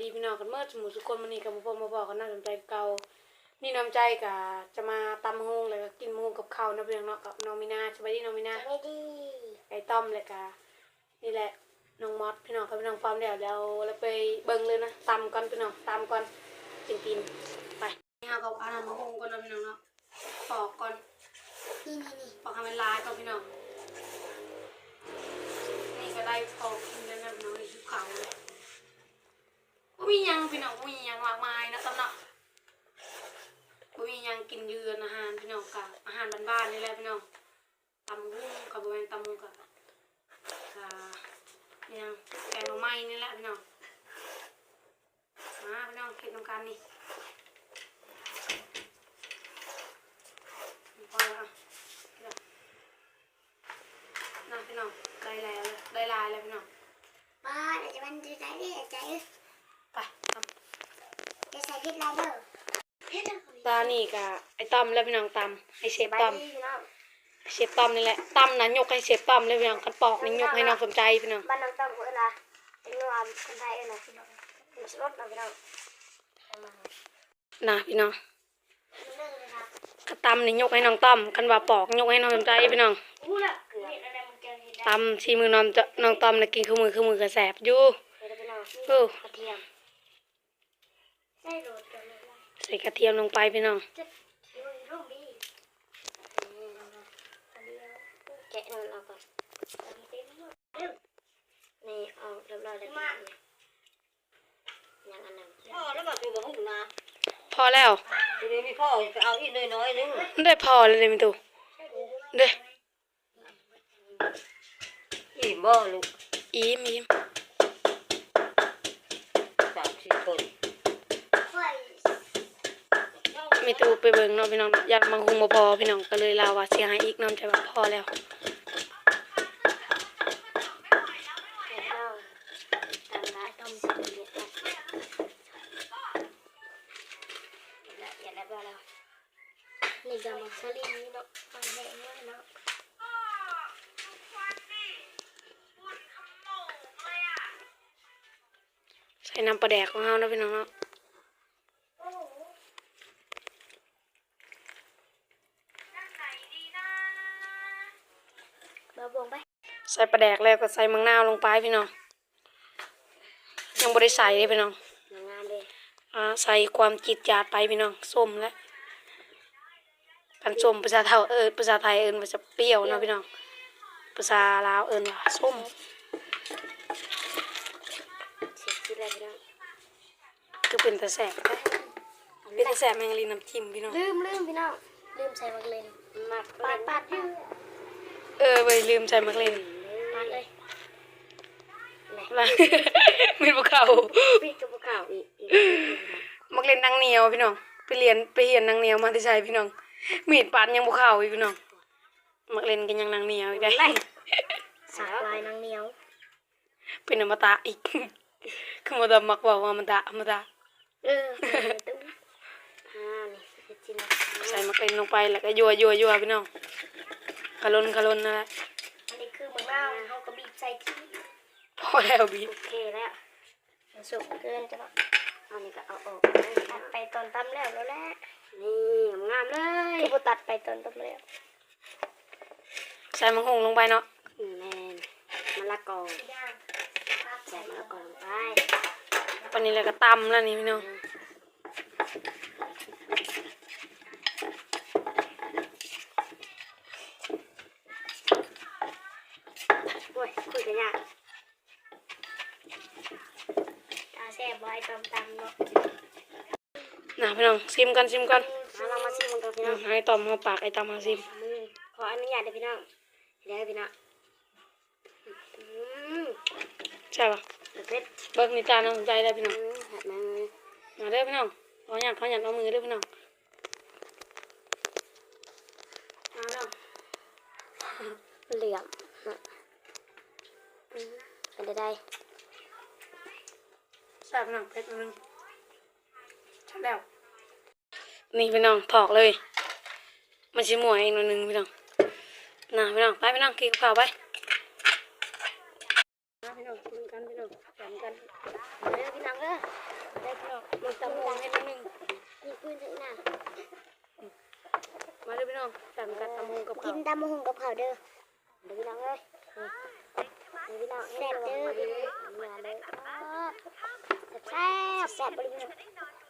ดีพี่น้องกันเมื่อสมุทรสุคนมันนี่กับพ่อมาบอกกันน่าสนใจเก่านี่น้ำใจกับจะมาตำมะฮงเลยก็กินมะฮงกับข้าวนะพี่น้องเนาะกับน้องมินาสบายดีน้องมินาไม่ดีไก่ต้อมเลยกะนี่แหละน้องมอสพี่น้องกับพี่น้องฟอร์มเดี๋ยวเราเราไปเบิ่งเลยนะตำก่อนพี่น้องตำก่อนกินกินไปนี่เอากับอาหารมะฮงก่อนนะพี่น้องเนาะปอกก่อนนี่นี่นี่ปอกให้มันลายก่อนพี่น้องนี่ก็ได้พอกินแล้วนะพี่น้องนี่คือเขาเลยก็ มียังพี่น้องก็มียังมากมายนะตำหนักก็มียังกินเยือนอาหารพี่น้องกับอาหารบ้านๆนี่แหละพี่น้องตำหุ้งกับบริเวณตำหุ้งกับกับยังแกงหน่อไม้นี่แหละพี่น้องมาพี่น้องเก็นตรงกันนี่พอแล้วอะน่าพี่น้องได้แล้วได้ลายแล้วพี่น้อง บ้าเดี๋ยวจะมันจะใส่ได้ใจ ไปท จะใส่พริกลายเด้อเฮ็ดำตา นี่กะไอ้ต้อมแล้วพี่น้องตำให้เชฟไปต้อมดีพี่น้องเชฟต้อมนี่แหละต้มนั้นยกให้เชฟต้อมเลยพี่น้องกันปอกนี่ยกให้น้องสนใจพี่น้องบ้านน้องต้องเวลาเป็นนวมคนไทยเอ็นะพี่น้องเป็นรถนะพี่น้องเอามานะพี่น้องเรื่องเลยครับกระตำนี่ยกให้น้องต้อมกันว่าปอกยกให้น้องสนใจพี่น้องอู้ละเกลืออะไรมันแกงเห็ดได้ตำชีมือน้องจะน้องต้อมนะกินข้าวมือข้าวมือกระแสบอยู่เดี๋ยวพี่น้องโอ้กระเทียมใส่โรดกันเลยนะใส่กระเทียมลงไปพี่น้องจะดูรูปดีนี่นะครับอันนี้แกะมันเอาก่อนอันนี้เต็มหมดนี่เอาเรียบร้อยแล้วยังอันนั้นพ่อแล้วมาคือบ่หุ่นนะพอแล้วทีนี้มีพ่อไปเอาอีกน้อยๆนึงได้พอเลยเลยมิตูเด้อีบ่ลูกอีมอีมสามสี่คน ค่อย มิตูไปเบิ่งเนาะพี่น้องยันบางคุงบ่พอพี่น้องก็เลยลาว่าเสียหายอีกน้ำใจว่าพอแล้วนี่ก็มาสลินเนาะมันแห้งแล้วเนาะใส่น้ำปลาแดกของเฮานะพี่น้องเนาะ มาบงไป ใส่ปลาแดกแล้วก็ใส่มังนาวลงไปพี่น้องยังบ่ได้ใส่เลยพี่น้องงานเลยอ่าใส่ความจิตจาดไปพี่น้องส้มและกันส้มภาษาเท่าเอิ้นภาษาไทยเอิ้นว่าจะเปรี้ยวเนาะพี่น้องภาษาลาวเอิ้นว่าส้มเช็ดที่ไรพี่น้องคือเป็นตะแสบแท้เป็นตะแสบแมงลีน้ำจิ้มพี่น้องลืมลืมพี่น้องลืมใส่มักเลนมักปาดปาดยืดเออไปลืมใส่มักเลนปาดเลยว่ามีพวกเขาพี่กับพวกเก่าอีกอีกมักเลนนางเหนียวพี่น้อง ไปเรียนไปเรียนนางเหนียวมาที่ใช่พี่น้อง มีดปาดยังพวกเขาอีกพี่น้อง มักเลนกันยังนางเหนียวอีกได้สากลายนางเหนียว เป็นอมตะอีก คือมาดมักบอกว่าอมตะอมตะเออตุ้มอ่านี่เช็ดที่ไรใส่มักเลนลงไปแล้วก็ยัวยัวยัวพี่น้องกะลนกะลนนั่นแหละ อันนี้คือมะนาวเขาก็บีบใส่ที่พอแล้วบีบโอเคแล้วมันสุกเกินจะบอกอันนี้ก็เอาออกตัดไปตอนตำแล้วแล้วแหละนี่งามเลยคือพอตัดไปตอนตำแล้วใส่มังหงลงไปเนาะแม่นมะละกอใส่มะละกอลงไปวันนี้แล้วก็ตำแล้วนี่พี่น้อง โอ้ยคุยกันยาก ตาแซ่บไว้ตำตำเนาะ นะ พี่น้องซิมกันซิมกันมาเรามาชิมมันกันพี่อืน้อมงให้ตอมมาปากไอ้ตอมมาซิมมือขออนุญาตเด้อพี่น้องเดี๋ยวพี่น้องอืมใช่ปะเผ็ดเบิกนิจานน้องสนใจได้พี่น้องอืมเผ็ดมากเลยมาเด้อพี่น้องเอาอยากเขาอยากเอามือเด้อพี่น้องเอาเนาะเหลี่ยมเนาะอืมเป็นได้ได้แซ่บพี่น้องเผ็ดนิดนึงใช่แล้ว นี่พี่น้องถอกเลย มันชิมวยเองหนิดนึงพี่น้องนะพี่น้องไปพี่น้องกินข้าวไปนะพี่น้องกินกันพี่น้องแบ่งกันเด้อพี่น้องเด้อองมันตำมงให้นิดนึงยิงปืนเถอะนะมาเลยพี่น้องสั่นกันตำมงกับกิเขานตำมะฮุงกับข้าวเด้อเดี๋ยวพี่น้องเอ้ยเดี๋ยวพี่น้องแซ่บเด้อพี่น้องมาเ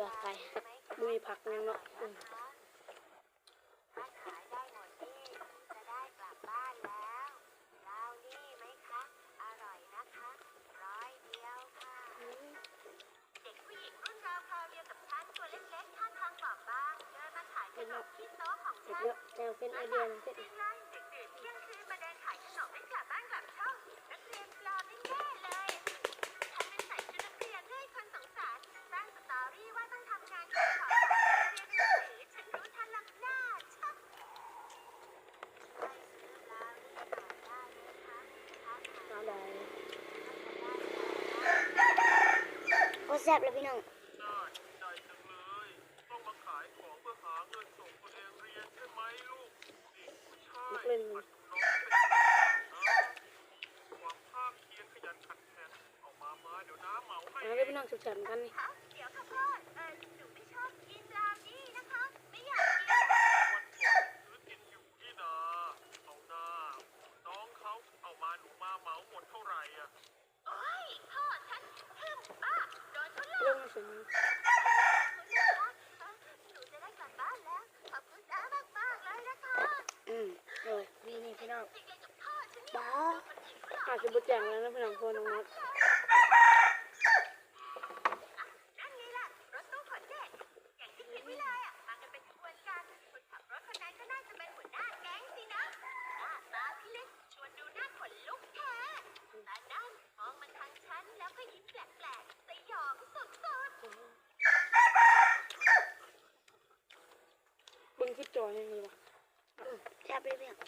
นาะอืมเผ็ดเนาะเผ็ดเยอะแต่เป็นไอเดียนะเผ็ดน้ำแดง โอ้แซ่บเลยพี่น้องน่าเห็นใจจังเลยต้องมาขายของเพื่อหาเงินส่งตัวเองเรียนใช่ไหมลูกนี่ไม่ใช่นักเล่นมันน้องเป็นความภาคเพียรขยันขันแข็งเอามามาเดี๋ยวน้าเหมาให้มาเลยพี่น้องสุดสันต์กันนี่วันก่อนซื้อกินอยู่ที่นาเอาหน้าน้องเขาเอามาหนูมาเหมาหมดเท่าไหร่อะ เรื่องมันสูง อืมเลย นี่นี่พี่น้อง บ้าอาจจะบดแจงแล้วนะพี่น้องคนน้องนัดบึ้งขึ้นจอยังไงวะแซ่บเลยพี่น้อง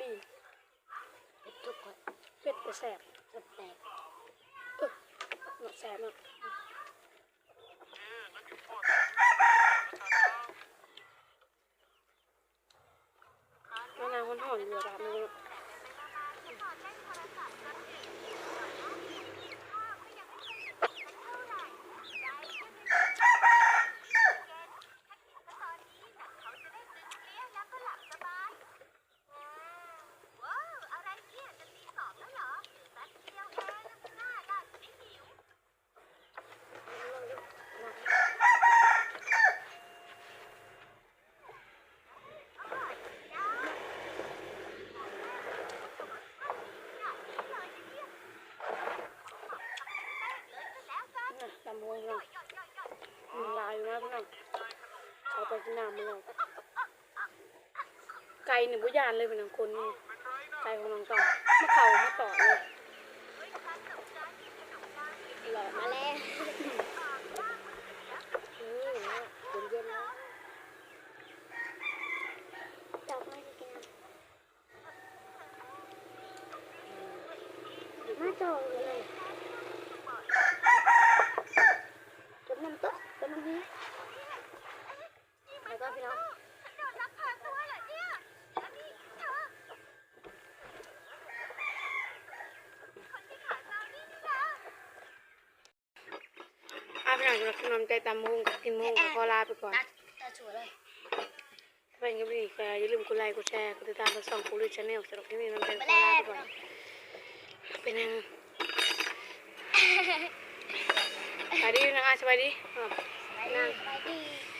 ลีน เผ็ดทุกคน เป็ด แสบแสบแสบแตกเออเนาะแสบนาะเอ๊ะงั้นเดี๋ยวพ่อจะซื้อแล้วกันนะมะนาวมันหอมอยู่แบบนี้เนาะน่ะตำมวยเนาะมีลายอยู่นะพี่น้องเอาไป กินน้ำมันเลยไก่หนึ่งบุญานเลยเป็นน้องคนนี่ไก่ของน้องต่อมะเข่ามาต่อเลยหล่อมาแล้วอืมเย็นเย็นๆแล้วดอกไม้จะกินน้ำมาต่อเลยจมน้ำต๊ะจมน้ำนี้แล้วก็พี่น้อง อะพี่น้องสำหรับขนมใจตำมงกับกินมงกับขอลาไปก่อนตัดตัดสวยเลยถ้าเป็นก็ดีก็อย่าลืมกดไลค์กดแชร์กดติดตามกดส่องกูรูชาแนลสำหรับที่นี่น้องใจขอลาไปก่อนเป็นยังสวัสดีนะอะสวัสดีอะสบายดีสบายดี